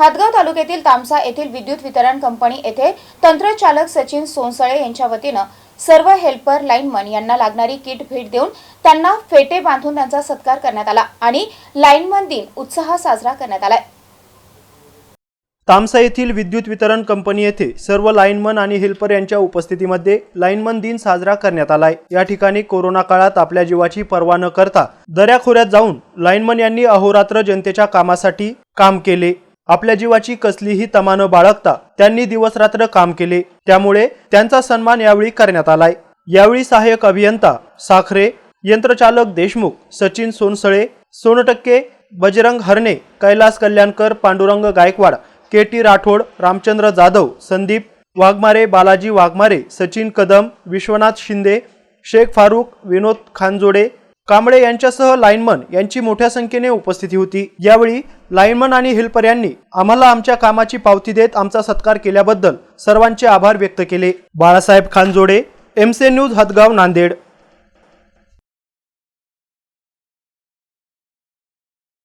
हातगाव तालुक्यातील तामसा येथील विद्युत वितरण कंपनी येथे तंत्रचालक सचिन सोनसळे यांच्या वतीनं सर्व हेल्पर लाईनमन यांना लागणारी किट भेट देऊन त्यांना फेटे बांधून त्यांचा सत्कार करण्यात आला आणि लाईनमन दिन उत्साह साजरा करण्यात आलाय. तामसा येथील विद्युत वितरण कंपनी येथे सर्व लाईनमन आणि हेल्पर यांच्या उपस्थितीमध्ये लाईनमन दिन साजरा करण्यात आलाय. या ठिकाणी कोरोना काळात आपल्या जीवाची पर्वा न करता दऱ्याखोऱ्यात जाऊन लाईनमन यांनी अहोरात्र जनतेच्या कामासाठी काम केले. आपल्या जीवाची कसलीही तमा न बाळगता त्यांनी दिवसरात्र काम केले. त्यामुळे त्यांचा सन्मान यावेळी करण्यात आलाय. यावेळी सहाय्यक अभियंता साखरे यंत्रचालक देशमुख सचिन सोनसळे सोनटक्के बजरंग हरणे कैलास कल्याणकर पांडुरंग गायकवाड के टी राठोड रामचंद्र जाधव संदीप वाघमारे बालाजी वाघमारे सचिन कदम विश्वनाथ शिंदे शेख फारूक विनोद खानजोडे कांबळे यांच्यासह लाईनमन यांची मोठ्या संख्येने उपस्थिती होती. यावेळी लाईनमन आणि हेल्पर यांनी आम्हाला आमच्या कामाची पावती देत आमचा सत्कार केल्याबद्दल सर्वांचे आभार व्यक्त केले. बाळासाहेब खानजोडे एमसे न्यूज हदगाव नांदेड.